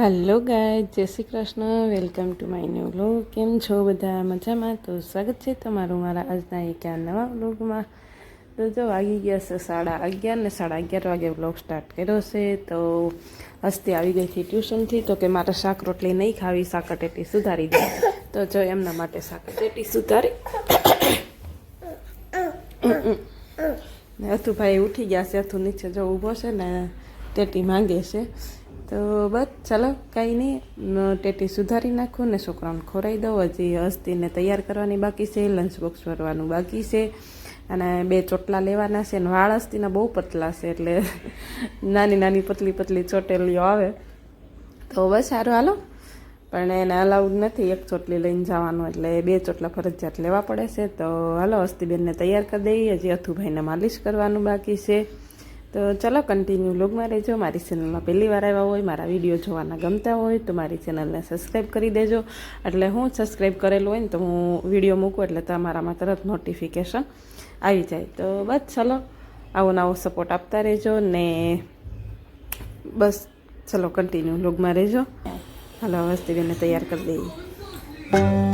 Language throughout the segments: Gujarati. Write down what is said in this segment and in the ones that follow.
હેલો ગાય જય Shri Krishna. Welcome to my new vlog કેમ છો બધા? મજામાં? તો સ્વાગત છે તમારું મારા આજના એક આ નવા વ્લોગમાં તો જો વાગી ગયા છે સાડા અગિયાર ને સાડા અગિયાર વાગે વ્લોગ સ્ટાર્ટ કર્યો છે. તો હસ્તી આવી ગઈ હતી ટ્યુશનથી. તો કે મારે શાક રોટલી નહીં ખાવી સાકટેટી સુધારી દે તો જો એમના માટે સાકટેટી સુધારી. ને અથુભાઈ ઉઠી ગયા છે. અથુ નીચે જો ઊભો છે ને ટેટી માંગે છે. તો બસ, ચાલો, કાંઈ નહીં. ટેટી સુધારી નાખું ને છોકરાઓને ખોરાઈ દઉં હજી હસ્તીને તૈયાર કરવાની બાકી છે લંચ બોક્સ ભરવાનું બાકી છે. અને બે ચોટલા લેવાના છે અને વાળ હસ્તીના બહુ પતલા છે, એટલે નાની નાની પતલી પતલી ચોટેલીઓ આવે. તો બસ, સારું, હાલો. પણ એને અલાઉડ નથી એક ચોટલી લઈને જવાનું, એટલે બે ચોટલા ફરજિયાત લેવા પડે છે. તો હાલો, હસ્તીબેનને તૈયાર કરી દઈએ. હજી અથુભાઈને માલિશ કરવાનું બાકી છે. તો ચલો કન્ટિન્યુ લોગમાં રહેજો. મારી ચેનલમાં પહેલી વાર આવ્યા હોય, મારા વીડિયો જોવાના ગમતા હોય, તો મારી ચેનલને સબસ્ક્રાઈબ કરી દેજો. એટલે હું સબસ્ક્રાઈબ કરેલું હોય ને તો હું વીડિયો મૂકું એટલે તમારામાં તરત નોટિફિકેશન આવી જાય. તો બસ ચલો, આવો નવો સપોર્ટ આપતા રહેજો ને બસ ચલો કન્ટિન્યુ લોગમાં રહેજો. હાલો હસ્તીબેનને તૈયાર કરી દઈએ.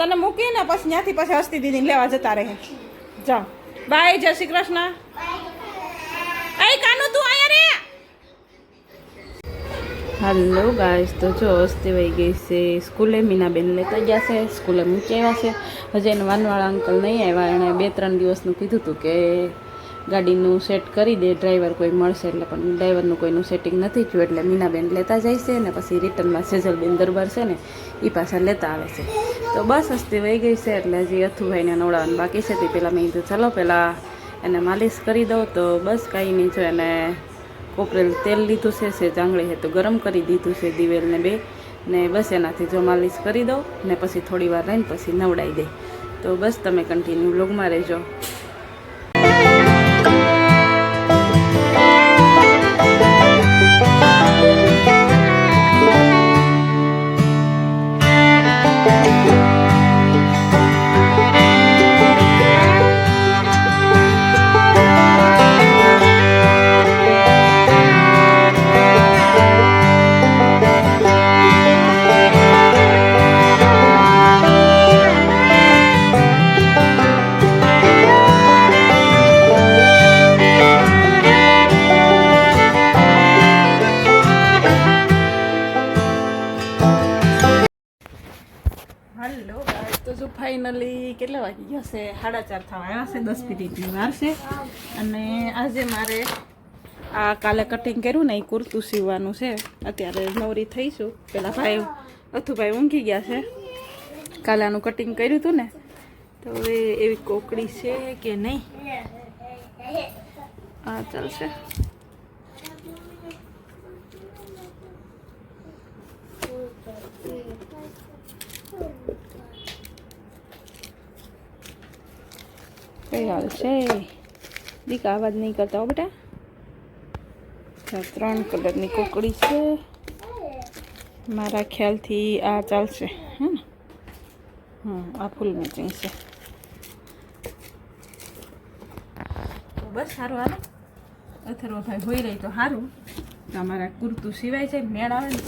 તને મૂકીને પછી ત્યાંથી પછી હસ્તી દીદી લેવા જતા રહે. જાઓ બાય, જય શ્રી કૃષ્ણ. એ કાનુ, તું અહીંયા રે. હાલો ગાઈસ તો જો, હસ્તી વહી ગઈ છે સ્કૂલે. મીનાબેન લેતા ગયા છે. સ્કૂલે મૂકી આવ્યા છે. હજી એને વાનવાળા અંકલ નહીં આવ્યા. એણે બે ત્રણ દિવસનું કીધું હતું કે ગાડીનું સેટ કરી દે ડ્રાઈવર કોઈ મળશે એટલે પણ ડ્રાઈવરનું કોઈનું સેટિંગ નથી થયું એટલે મીનાબેન લેતા જાય છે ને પછી રિટર્નમાં સેજલબેન દરબાર છે ને એ પાછા લેતા આવે છે. તો બસ હસ્તી વહી ગઈ છે એટલે હજી અથુભાઈને નવડાવવાનું બાકી છે. તે પહેલાં મેં કીધું, ચલો પહેલાં એને માલિશ કરી દઉં. તો બસ કાંઈ નહીં જો એને કોપરેલ તેલ લીધું છે, સે જાંગળી તો ગરમ કરી દીધું છે દિવેલને બે ને બસ એનાથી જો માલિશ કરી દઉં ને પછી થોડી વાર રહીને પછી નવડાવી દે. તો બસ તમે કન્ટિન્યુ લોગમાં રહેજો. ફાઇનલી કેટલા વાગી ગયા છે? સાડા ચાર થવા આવ્યા છે, દસ મિનિટની વાર છે. અને આજે મારે આ કાલે કટિંગ કર્યું ને, એ કુર્તું સીવવાનું છે. અત્યારે નવરી થઈશું પેલા ભાઈ અથુભાઈ ઊંઘી ગયા છે. કાલે આનું કટિંગ કર્યું હતું ને, તો હવે એવી કોકડી છે કે નહીં? હા, ચાલશે. કઈ હાલ છે? દીક અવાજ નહીં કરતા હો બેટા. ત્રણ કલરની કોકડી છે. મારા ખ્યાલથી આ ચાલશે, હે ને? હમ, આ ફૂલ મેચિંગ છે. બસ સારું હાલો. અથર્વભાઈ હોઈ રહી તો સારું તમારા કુર્તું સિવાય છે, મેળ આવે ને.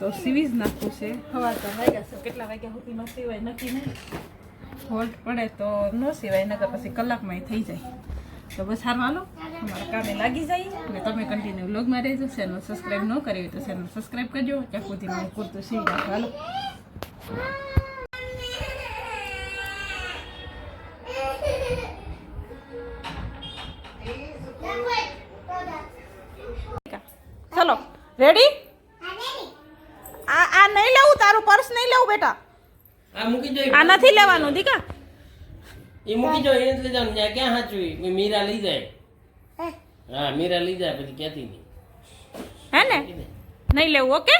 તો સીવી જ નાખવું છે. હવા તો વાગ્યા છે. કેટલા વાગ્યા સુધીમાં સિવાય, નક્કી નહીં. હોલ્ટ પડે તો ન સિવાય નકર પછી કલાકમાં થઈ જાય. તો બસ સારું હાલો. અમારા કામે લાગી જાય અને તમે કન્ટિન્યુ વ્લોગમાં રહેજો. ચેનલ સબસ્ક્રાઈબ ન કરી હોય તો ચેનલ સબસ્ક્રાઈબ કરજો. ત્યાં સુધી હું કુર્તું સીવી નાખું હાલો. ચલો રેડી આ આ નહીં લેવું તારું પર્સ નહીં લેવું બેટા. આ મૂકી દો આ નથી લેવાનું દીકા. એ મૂકી દો એને લઈ જવાનું ત્યાં ક્યાં સાચવી મીરા લઈ જાય. હા? મીરા લઈ જાય પછી ક્યાંથી નહીં હે ને? નહીં લેવું ઓકે?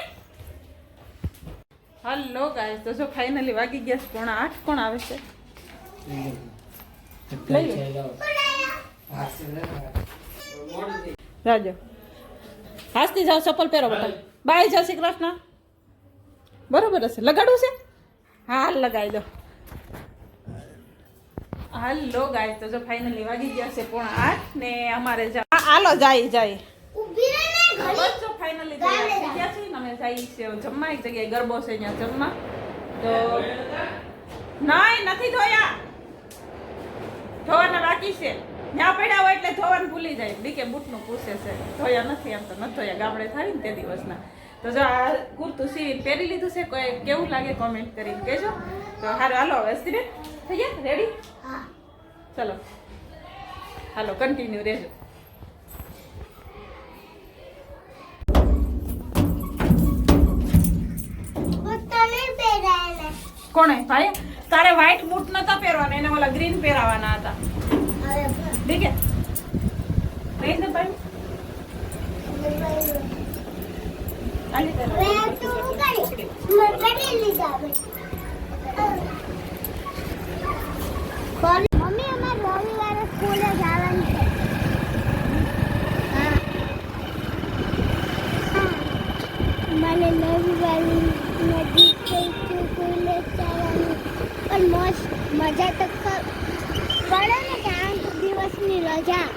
હલો ગાઈસ તો જો ફાઇનલી વાગી ગયા છે. પોણા આઠ કોણ આવે છે? રાજો. હાસતી જાઓ ચપ્પલ પહેરો બેટા બાય જય શ્રી કૃષ્ણ. બરોબર હશે. લગાડવું છે? હાલ લગાવી દો. હાલો ગાય તો જો ફાઇનલી વાગી ગયા છે પણ આઠ ને અમારે હાલો જાય જાય. બસ જો ફાઇનલી ગયા છે અમે જઈએ છીએ જમવા એક જગ્યાએ ગરબો છે ત્યાં જમવા. તો નહીં નથી ધોયા. ધોવાના બાકી છે. ત્યાં પડ્યા હોય એટલે ધોવાનું ભૂલી જાય. દીકે બૂટનું પૂછે છે. ધોયા નથી એમ તો નથી ધોયા. ગામડે થાય ને તે દિવસના. તો જો આ કુર્તું સીવી પહેરી લીધું છે કોઈ કેવું લાગે કોમેન્ટ કરીને કહેજો. તો હારું હાલો હવે સ્ત્રી થઈ ગયા? રેડી ચલો. હાલો કન્ટિન્યુ રહેજો. કોણે? ભાઈ? તારે વ્હાઈટ બૂટ નતા પહેરવાના એને ઓલા ગ્રીન પહેરાવાના હતા. ઠીક દે ભાઈ. મમ્મી અમારે રવિવારે સ્કૂલે જવાનું છે. હા. હા. મને રવિવારે નજીક સ્કૂલે જવાનું. પણ મોજ મજા તો ક- પડે ને આઠ દિવસની રજા.